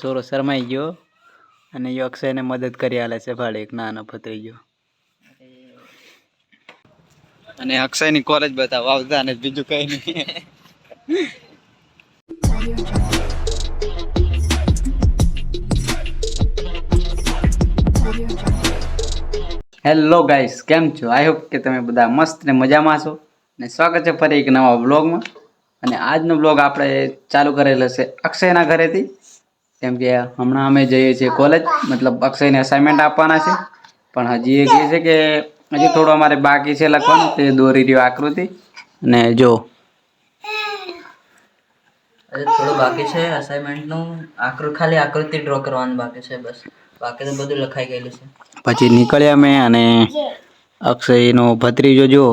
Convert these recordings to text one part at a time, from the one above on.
છોરો શરમાઈ ગયો અને એ અક્ષયને મદદ કરી આલે છે ભાડે એક નાનો ફતરી ગયો અને અક્ષયની કોલેજ બતાવો આવતા ને બીજું કઈ નહીં. હેલો ગાઈસ કેમ છો? આઈ હોપ કે તમે બધા મસ્ત ને મજામાં છો. ને સ્વાગત છે ફરી એક નવા બ્લોગમાં અને આજનો વ્લોગ આપણે ચાલુ કરેલો છે અક્ષયના ઘરેથી. કેમ કે હમણાં અમે જઈએ છીએ કોલેજ મતલબ અક્ષયને અસાઇનમેન્ટ આપવાના છે. પણ હજી એ કહે છે કે હજી થોડું અમારે બાકી છે લખવાનું તે દોરી રહ્યો આકૃતિ. અને જો. થોડું બાકી છે અસાઇનમેન્ટનું આકૃ ખાલી આકૃતિ ડ્રો કરવાનું બાકી છે બસ. બાકી તો બધું લખાઈ ગયેલું છે. પછી નીકળ્યા અમે અને અક્ષયનો ભત્રીજો જો.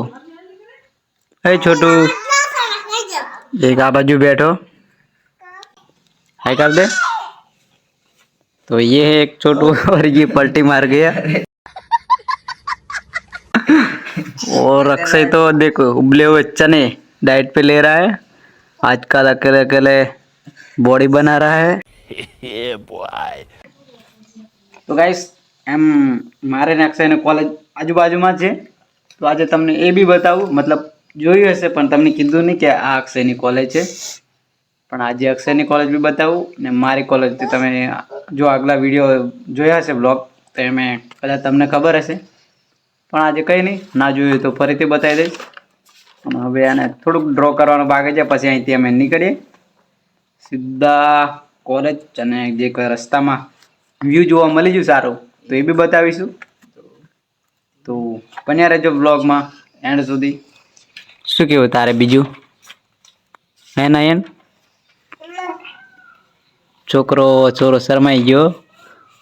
એ છોટું. એક આ બાજુ બેઠો. હાઈ કાલ દે तो ये है एक छोटू और ये पलटी मार गया और अक्षय तो देखो उबले हुए चने डाइट पे ले रहा है आजकल अकेले अकेले बॉडी बना रहा है તો ગાઈસ એમ મારે ને અક્ષયને કોલેજ આજુબાજુમાં જ છે તો આજે તમને એ બી બતાવું મતલબ જોયું હશે પણ તમને કીધું નહીં કે આ અક્ષયની કોલેજ છે પણ આજે અક્ષયની કોલેજ બી બતાવું ને મારી કોલેજથી તમે જો આગલા વીડિયો જોયા હશે બ્લોગ તો એમાં કદાચ તમને ખબર હશે. પણ આજે કંઈ નહીં, ના જોયું તો ફરીથી બતાવી દઈશ. અને હવે આને થોડુંક ડ્રો કરવાનું બાકી છે, પછી અહીંથી અમે નીકળીએ. સીધા કોલેજ અને જે રસ્તામાં વ્યૂ જોવા મળી ગયું સારું, તો એ બી બતાવીશું. તો બન્યા રહેજો બ્લોગમાં એન્ડ સુધી. શું કેવું તારે બીજું? હે નયન? છોકરો છોરો શરમાઈ ગયો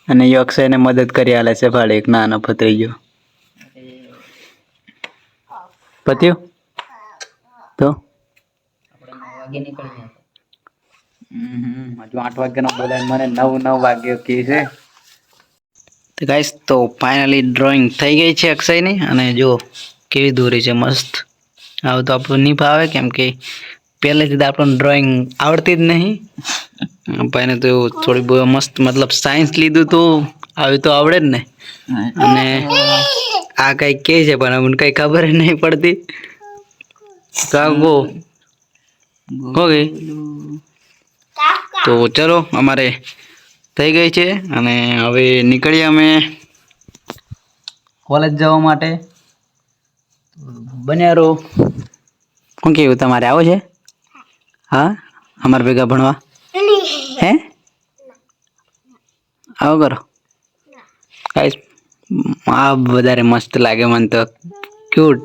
અને એ અક્ષયને મદદ કરી આલે છે ભાડે એક નાનો ફતરી ગયો પત્યું? તો? હજુ આઠ વાગ્યાનો બોલાય. મને નવ નવ વાગ્યો કે છે. તો ગાઈસ તો ફાઇનલી ડ્રોઈંગ થઈ ગઈ છે અક્ષયની અને જો કેવી દોરી છે મસ્ત. આવું તો આપણું નહીં ભાવે કેમ કે પહેલેથી જ આપણને ડ્રોઈંગ આવડતી જ નહીં. ભાઈને તો થોડી બહુ મસ્ત મતલબ સાયન્સ લીધું તો આવી તો આવડે જ ને. અને આ કઈ કે છે પણ અમને કંઈ ખબર જ નહીં પડતી. કાગો ઓકે ગઈ. તો ચલો અમારે થઈ ગઈ છે અને હવે નીકળીએ અમે કોલેજ જવા માટે. બન્યા રહો. શું કેવું તમારે આવો છે? હા? અમારા ભેગા ભણવા? હે? આવો કરો. ગાઈસ આ વધારે મસ્ત લાગે મને તો. ક્યુટ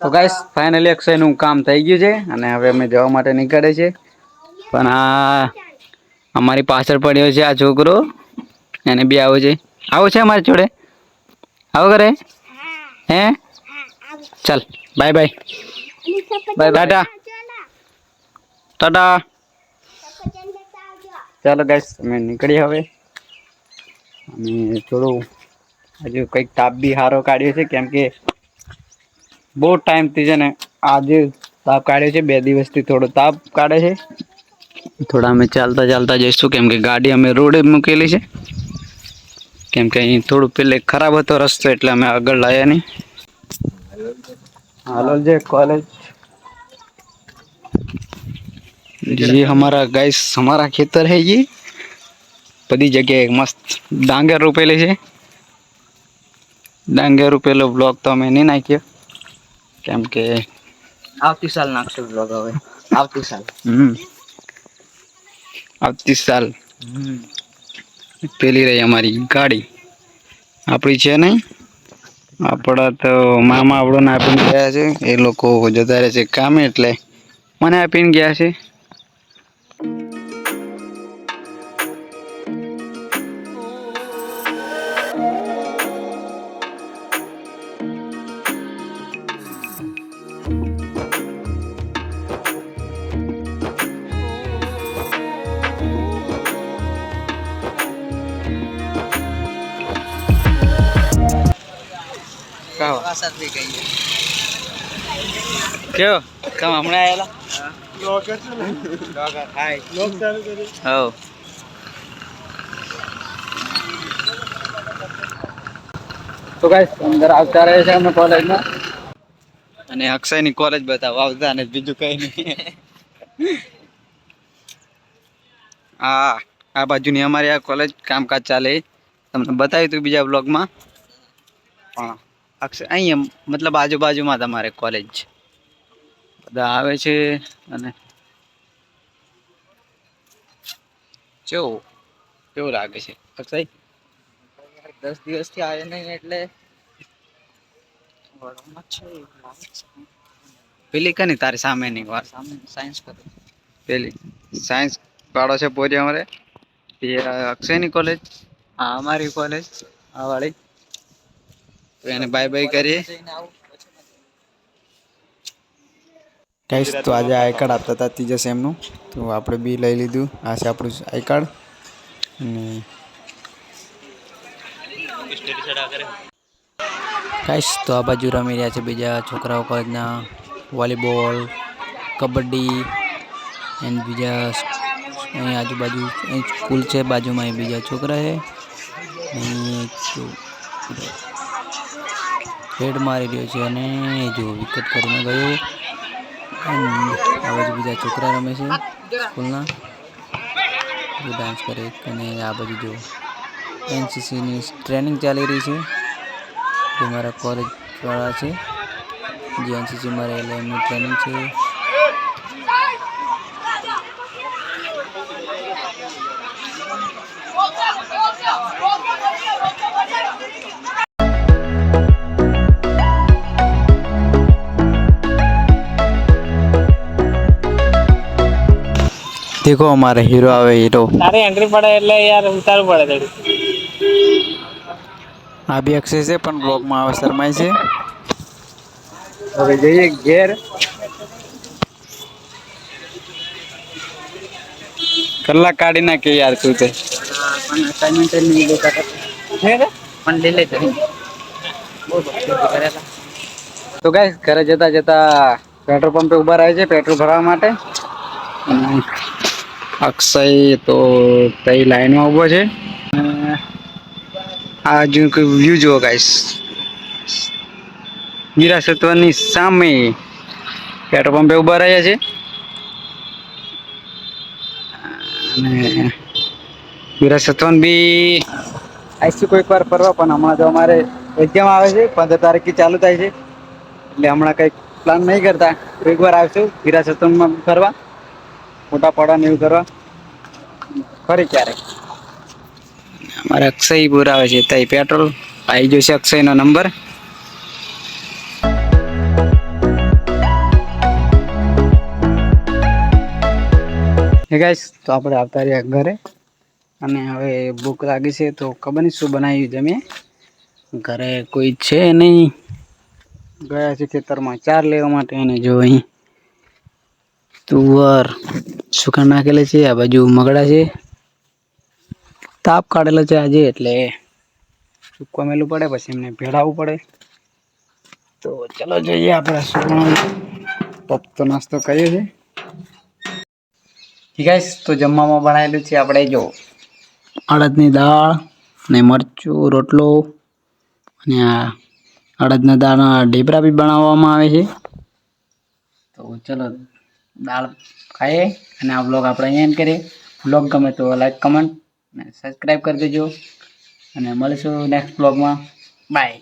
તો ગાઈસ ફાઇનલી અક્ષયનું કામ થઈ ગયું છે અને હવે અમે જવા માટે નીકળે છે. પણ આ અમારી પાછળ પડ્યો છે આ છોકરો. એને બી આવો છે. આવો છે અમારી જોડે. આવો કરે હે. ચાલ bye bye bye tata. Tata ચાલો ગાઈસ અમે નીકળી હવે. અને થોડું હજુ કંઈક તાપ બી સારો કાઢ્યો છે, કેમ કે બહુ ટાઈમથી છે ને આજે તાપ કાઢ્યો છે, બે દિવસથી થોડો તાપ કાઢે છે. થોડા અમે ચાલતા ચાલતા જઈશું, કેમ કે ગાડી અમે રોડે મૂકેલી છે. કેમ કે અહીં થોડું પેલે ખરાબ હતો રસ્તો, એટલે અમે આગળ લાયા નહીં. હાલો જે કોલેજ ये हमारा गाइस हमारा खेतर है ये બધી જગ્યાએ મસ્ત ડાંગર રોપેલી છે ડાંગર રોપેલો બ્લોક તો અમે નહીં નાખ્યો કેમ કે આવતી સાલ નાખશું બ્લોગ હવે આવતી સાલ હમ આવતી સાલ પેલી રહી અમારી ગાડી આપણી છે નહીં આપણા તો મામા આપણને આપીને ગયા છે એ લોકો જતા રહે છે કામે એટલે મને આપીને ગયા છે કહો કયો તમે હમણાં આવેલા? હવ. તો ગાઈસ અને અક્ષયની કોલેજ બતાવો, આવતા અને બીજું કઈ નહીં. હા આ બાજુ ની અમારી આ કોલેજ કામકાજ ચાલે. તમને બતાવ્યું તું બીજા બ્લોગમાં પણ અક્ષય અહીંયા મતલબ આજુબાજુમાં તમારે કોલેજ બધા આવે છે અને કેવું કેવું લાગે છે? અક્ષય? દસ દિવસથી આવ્યો નહીં એટલે પેલી કની તારી સામેની વાત? સાયન્સ કરું. પેલી? સાયન્સ પાડો છે પોરી અમારે? અક્ષયની કોલેજ આ અમારી કોલેજ આ વાળી. તો એને બાય બાય કરીએ. ગાઈસ તો આજે આઈ કાર્ડ આપતા હતા ત્રીજા સેમનું તો આપણે બી લઈ લીધું. આ છે આપણું આઈ કાર્ડ અને ગાઈસ તો આ બાજુ રમી રહ્યા છે બીજા છોકરાઓ કોલેજના વોલીબોલ કબડ્ડી એન્ડ બીજા અહીં આજુબાજુ અહીં સ્કૂલ છે, બાજુમાં અહીં બીજા છોકરા છે. હેડ મારી રહ્યો છે અને જો વિકેટ કરીને ગયો. આ બાજુ છોકરા રમે છે સ્કૂલના. ડાન્સ કરે અને આ બાજુ જો એનસીસીની ટ્રેનિંગ ચાલી રહી છે. જે મારા કોલેજવાળા છે, જે એનસીસીમાં એટલે એમની ટ્રેનિંગ છે. દેખો અમારે હીરો આવે હીરો તારે એન્ટ્રી પડે એટલે યાર ઉતારવું પડે થોડું. આ બી અક્ષય છે પણ બ્લોગમાં આવે શરમાય છે. હવે જઈએ ઘેર. કલાક કાઢી નાખે યાર તું તે. પણ અસાઇનમેન્ટ નહીં લેતા પણ લઈ લેતો બહુ તો. ગાઈસ ઘરે જતા જતા પેટ્રોલ પંપે ઊભા રહે છે પેટ્રોલ ભરવા માટે. અક્ષય તો તઈ લાઈનમાં ઊભો છે? આ જો વ્યૂ જુઓ ગાઈસ વિરાસત્વની સામે પેટ્રોલ પંપે ઊભા રહ્યા છે. અને વિરાસત્વન બી આઈસી કોઈક વાર ફરવા, પણ હમણાં તો અમારે એક્ઝામ આવે છે, પંદર તારીખથી ચાલુ થાય છે. એટલે હમણાં કંઈક પ્લાન નહીં કરતા. કોઈક વાર આવશું વિરાસત્વનમાં ફરવા. ફોટા પાડા ને એવું કરવા? ફરી ક્યારેક. અમારે અક્ષય બોરાવે છે તઈ પેટ્રોલ. આવી જશે અક્ષયનો નંબર. હે ગાઈસ તો આપણે આવતા રહ્યા ઘરે. અને હવે ભૂખ લાગી છે તો ખબર નહીં શું બનાવ્યું જમીએ. ઘરે કોઈ છે નહીં. ગયા છે ખેતરમાં ચાર લેવા માટે અને જો અહીં તુવર. સુકા નાખેલા છે, આ બાજુ મગડા છે. તાપ કાઢેલો છે આજે, એટલે સૂકવા મેલું પડે, પછી એમને ભેળાવવું પડે. તો ચલો જોઈએ આપણે શું પપ્તો નાસ્તો કરીએ છીએ. ઠીક તો જમવામાં બનાવેલું છે આપણે જો અડદની દાળ ને મરચું, રોટલો અને આ અડદના દાળના ઢેબરા બી બનાવવામાં આવે છે. તો ચલો દાળ ખાઈએ અને આ બ્લોગ આપણે અહીંયા end કરીએ. બ્લોગ ગમે તો લાઈક કમેન્ટ અને સબસ્ક્રાઈબ કરી દેજો. અને મળીશું નેક્સ્ટ બ્લોગમાં બાય